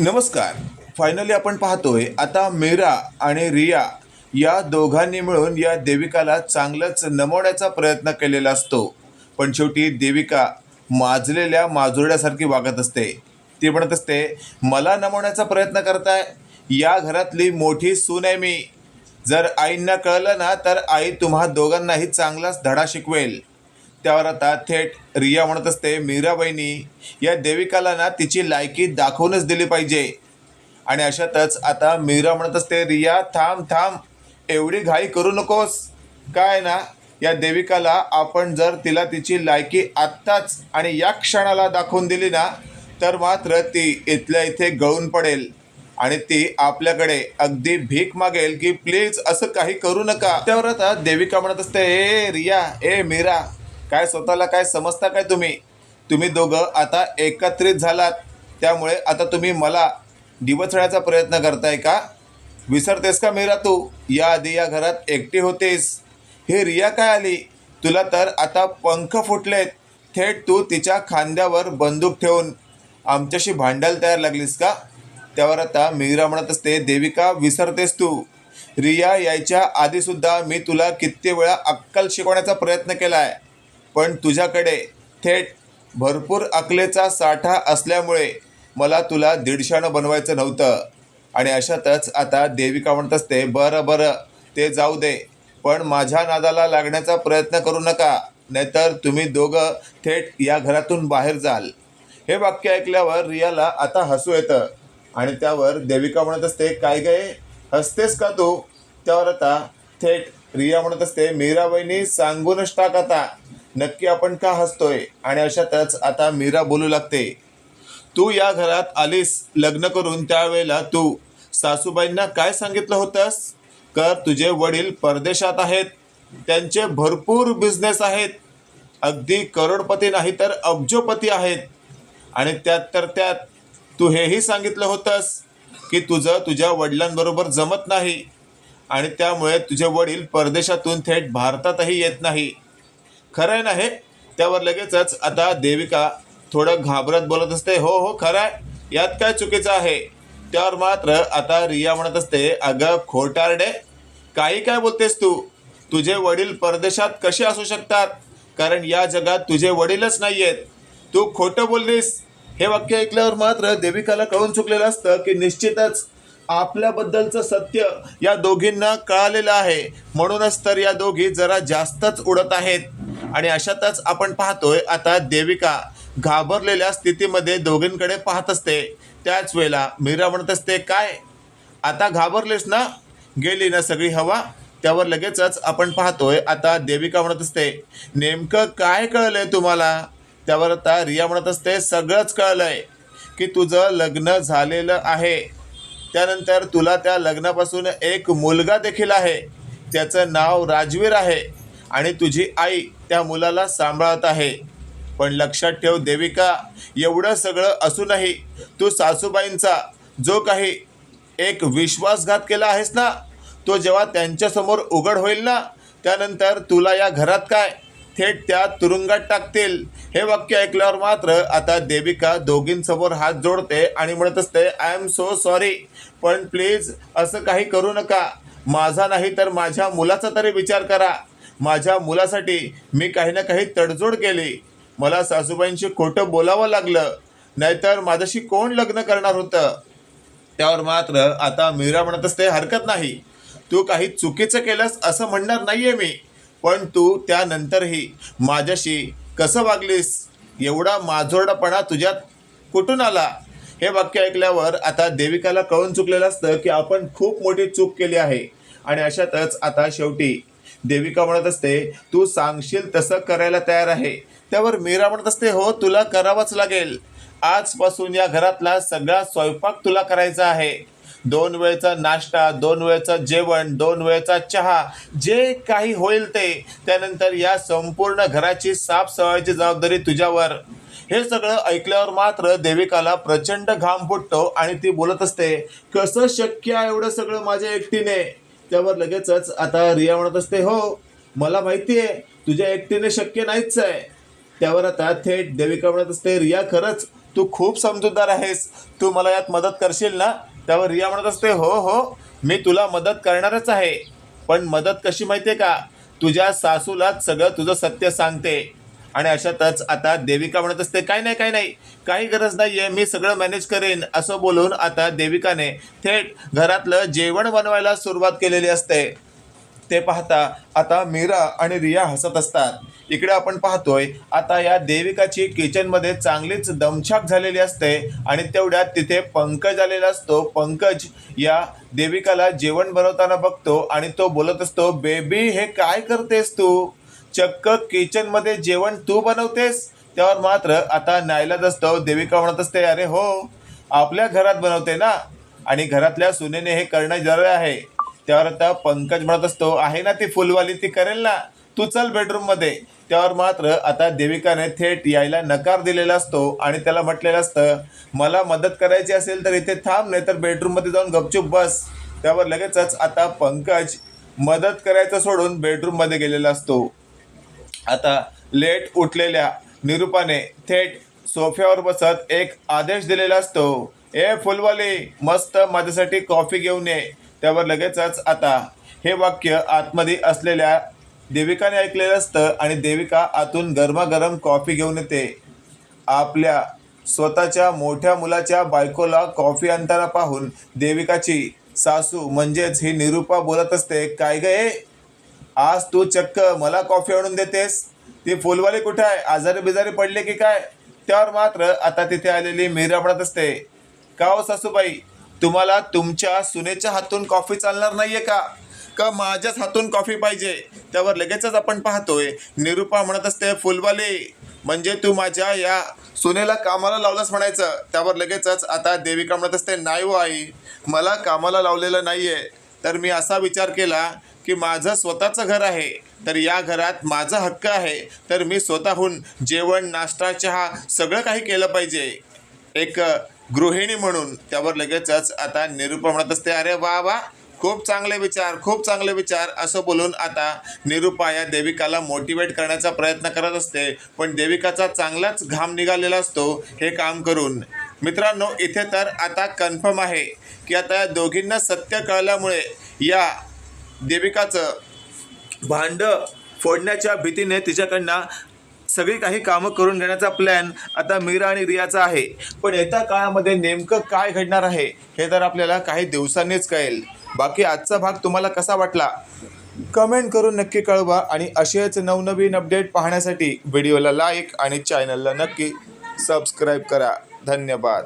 नमस्कार. फायनली आपण पाहतोय आता मीरा आणि रिया या दोघांनी मिळून या देविकाला चांगलंच नमवण्याचा प्रयत्न केलेला असतो. पण शेवटी देविका माजलेल्या माजुरड्यासारखी वागत असते. ती म्हणत असते मला नमवण्याचा प्रयत्न करताय? या घरातली मोठी सून आहे मी. जर आईंना कळलं ना तर आई तुम्हा दोघांनाही चांगलाच धडा शिकवेल. त्यावर आता थेट रिया म्हणत असते मीरा बहिणी या देविकाला ना तिची लायकी दाखवूनच दिली पाहिजे. आणि अशातच आता मीरा म्हणत असते रिया थांब थांब एवढी घाई करू नकोस. काय ना या देविकाला आपण जर तिला तिची लायकी आत्ताच आणि या क्षणाला दाखवून दिली ना तर मात्र ती इथल्या इथे गळून पडेल. आणि ती आपल्याकडे अगदी भीक मागेल की प्लीज असं काही करू नका. त्यावर आता देविका म्हणत असते ए रिया ए मीरा काय स्वतःला काय समजता काय तुम्ही? तुम्ही दोघं आता एकत्रित झालात. त्यामुळे आता तुम्ही मला डिवचण्याचा प्रयत्न करताय का? विसरतेस का मीरा तू? या आधी या घरात एकटी होतेस. हे रिया काय आली? तुला तर आता पंख फुटलेत. थेट तू तिच्या खांद्यावर बंदूक ठेवून आमच्याशी भांडायला तयार लागलीस का? त्यावर आता मीरा म्हणत असते देविका विसरतेस तू. रिया यायच्या आधीसुद्धा मी तुला किती वेळा अक्कल शिकवण्याचा प्रयत्न केला आहे पण तुझ्याकडे थेट भरपूर अकलेचा साठा असल्यामुळे मला तुला दीडशानं बनवायचं नव्हतं. आणि अशातच आता देविका म्हणत असते बरं बरं ते जाऊ दे पण माझ्या नादाला लागण्याचा प्रयत्न करू नका नाहीतर तुम्ही दोघं थेट या घरातून बाहेर जाल. हे वाक्य ऐकल्यावर रियाला आता हसू येतं. आणि त्यावर देविका म्हणत असते काय काय हसतेस का तू? त्यावर आता थेट रिया म्हणत असते मीराबाईंनी सांगूनच टाक आता नक्की आपण का हसतोय? आणि अशातच आता मीरा बोलू लागते. तू या घरात आलीस लग्न करून त्यावेळेला तू सासूबाईंना काय सांगितलं होतंस? कर तुझे वडील परदेशात आहेत. त्यांचे भरपूर बिझनेस आहेत. अगदी करोडपती नाही तर अब्जोपती आहेत. आणि त्यात तर त्यात तू हेही सांगितलं होतंस की तुझं तुझ्या वडिलांबरोबर जमत नाही. आणि त्यामुळे तुझे वडील परदेशातून थेट भारतातही येत नाही. खरं आहे ना हे त्यावर लगेचच आता देविका थोडं घाबरत बोलत असते. हो हो खरं आहे यात काय चुकीचं आहे? त्यावर मात्र आता रिया म्हणत असते अगं खोटारडे काही काय बोलतेस तू? तुझे वडील परदेशात कसे असू शकतात? कारण या जगात तुझे वडीलच नाही आहेत तू खोटं बोललीस. हे वाक्य ऐकल्यावर मात्र देविकाला कळून चुकलेलं असतं की निश्चितच आपल्याबद्दलचं सत्य या दोघींना कळालेलं आहे. म्हणूनच तर या दोघी जरा जास्तच उडत आहेत. आणि अशातच आपण पाहतोय आता देविका घाबरलेल्या स्थितीमध्ये दोघींकडे पाहत असते. त्याच वेळेला मीरा म्हणत असते काय? आता घाबरलेस ना? गेली ना सगळी हवा? त्यावर लगेचच आपण पाहतोय आता देविका म्हणत असते नेमकं काय कळलंय तुम्हाला? त्यावर आता रिया म्हणत असते सगळंच कळलंय की तुझं लग्न झालेलं आहे. त्यानंतर तुला त्या लग्नापासून एक मुलगा देखील आहे. त्याचं नाव राजवीर आहे. आणि तुझी आई त्या मुलाला सांभाळत आहे. पण लक्षात ठेव देविका एवढं सगळं असूनही तू सासूबाईंचा जो काही एक विश्वासघात केला आहेस ना तो जेव्हा त्यांच्यासमोर उघड होईल ना त्यानंतर तुला या घरात काय? थेट त्या तुरुंगात टाकतील. हे वाक्य ऐकल्यावर मात्र आता देविका दोघींसमोर हात जोडते आणि म्हणत असते आय एम सो सॉरी पण प्लीज असं काही करू नका. माझा नाही तर माझ्या मुलाचा तरी विचार करा. माझ्या मुलासाठी मी काही ना काही तडजोड केली. मला सासूबाईंशी खोटं बोलावं लागलं. नाहीतर माझ्याशी कोण लग्न करणार होतं? त्यावर मात्र आता मीरा म्हणत असते हरकत नाही. तू काही चुकीचं केलंस असं म्हणणार नाहीये मी. पण तू त्यानंतरही माझ्याशी कसं वागलीस? एवढा माजोरडापणा तुझ्यात कुठून आला? हे वाक्य ऐकल्यावर आता देविकाला कळून चुकलेलं असतं की आपण खूप मोठी चूक केली आहे. आणि अशातच आता शेवटी देविका म्हणत असते तू सांगशील तसं करायला तयार आहे. त्यावर मीरा म्हणत असते हो तुला करावंच लागेल. आजपासून या घरातला सगळा स्वयंपाक तुला करायचा आहे. दोन वेळचा नाश्ता दोन वेळचं जेवण दोन वेळचा चहा जे काही होईल ते. त्यानंतर या संपूर्ण घराची साफसफाईची जबाबदारी तुझ्यावर. हे सगळं ऐकल्यावर मात्र देविकाला प्रचंड घाम फुटतो आणि ती बोलत असते कसं शक्य आहे एवढं सगळं माझ्या एकटीने? त्यावर लगेचच आता रिया म्हणत असते हो मला माहिती आहे तुझ्या एकटीने शक्य नाहीच आहे. त्यावर आता थेट देविका म्हणत असते रिया खरंच तू खूप समजूतदार आहेस. तू मला यात मदत करशील ना? त्यावर रिया म्हणत असते हो हो मी तुला मदत करणारच आहे. पण मदत कशी माहिती आहे का? तुझ्या सासूलाच सगळं तुझं सत्य सांगते. आणि अशातच आता देविका म्हणत असते काय नाही काय नाही काही गरज नाही आहे मी सगळं मॅनेज करेन असं बोलून आता देविकाने थेट घरातलं जेवण बनवायला सुरुवात केलेली असते. ते पाहता आता मीरा आणि रिया हसत असतात. इकडे आपण पाहतोय आता या देविकाची किचनमध्ये चांगलीच दमछाक झालेली असते आणि तेवढ्यात तिथे पंकज आलेला असतो. पंकज या देविकाला जेवण बनवताना बघतो आणि तो बोलत असतो बेबी हे काय करतेस तू? चक्क किचनमध्ये जेवण तू बनवतेस? त्यावर मात्र आता न्यायलाच असतो. देविका म्हणत असते अरे हो आपल्या घरात बनवते ना? आणि घरातल्या सुनेने हे करणं जरूर आहे. त्यावर आता पंकज म्हणत असतो आहे ना ती फुलवाली ती करेल ना? तू चल बेडरूममध्ये त्यावर मात्र आता देविकाने थेट यायला नकार दिलेला असतो आणि त्याला म्हटलेलं असतं मला मदत करायची असेल तर इथे थांब नाही तर बेडरूममध्ये जाऊन गपचूप बस. त्यावर लगेचच आता पंकज मदत करायचं सोडून बेडरूममध्ये गेलेला असतो. आता लेट उठलेल्या निरूपाने थेट सोफ्यावर बसत एक आदेश दिलेला असतो. ए फुलवाले मस्त माझ्यासाठी कॉफी घेऊन ये. त्यावर लगेचच आता हे वाक्य आतमध्ये असलेल्या देविकाने ऐकलेलं असतं आणि देविका आतून गरमागरम कॉफी घेऊन येते. आपल्या स्वतःच्या मोठ्या मुलाच्या बायकोला कॉफी आणताना पाहून देविकाची सासू म्हणजेच ही निरूपा बोलत असते काय गे आज तू चक्क मला कॉफी आणून देतेस? ती फुलवाली कुठे आहे? आजारी बिजारी पडले की काय? त्यावर मात्र आता तिथे आलेली मीरा म्हणत असते. का हो सासूबाई? तुम्हाला तुमच्या सुनेच्या हातून कॉफी चालणार नाहीये का? का माझ्याच हातून कॉफी पाहिजे? त्यावर लगेचच आपण पाहतोय. निरूपा म्हणत असते फुलवाले म्हणजे तू माझ्या या सुनेला कामाला लावलंस म्हणायचं. त्यावर लगेचच आता देविका म्हणत असते नाही हो आई मला कामाला लावलेलं नाहीये. तर मी असा विचार केला की माझं स्वतःचं घर आहे तर या घरात माझा हक्क आहे तर मी स्वतःहून जेवण नाश्ता चहा सगळं काही केलं पाहिजे. एक गृहिणी म्हणून त्यावर लगेचच आता निरूपा म्हणत असते अरे वा वा खूप चांगले विचार खूप चांगले विचार. असं बोलून आता निरूपा या देविकाला मोटिवेट करण्याचा प्रयत्न करत असते. पण देविकाचा चांगलाच घाम निघालेला असतो हे काम करून. मित्रांनो इथे तर आता कन्फर्म आहे की आता या दोघींना सत्य कळल्यामुळे या देविकाचं भांड फोडण्याच्या भीतीने तिच्याकडनं सगळी काही कामं करून घेण्याचा प्लॅन आता मीरा आणि रियाचा आहे. पण येत्या काळामध्ये नेमकं काय घडणार आहे हे तर आपल्याला काही दिवसांनीच कळेल. बाकी आजचा भाग तुम्हाला कसा वाटला? कमेंट करून नक्की कळवा आणि असेच नवनवीन अपडेट पाहण्यासाठी व्हिडिओला लाईक आणि चॅनलला नक्की सबस्क्राईब करा. धन्यवाद.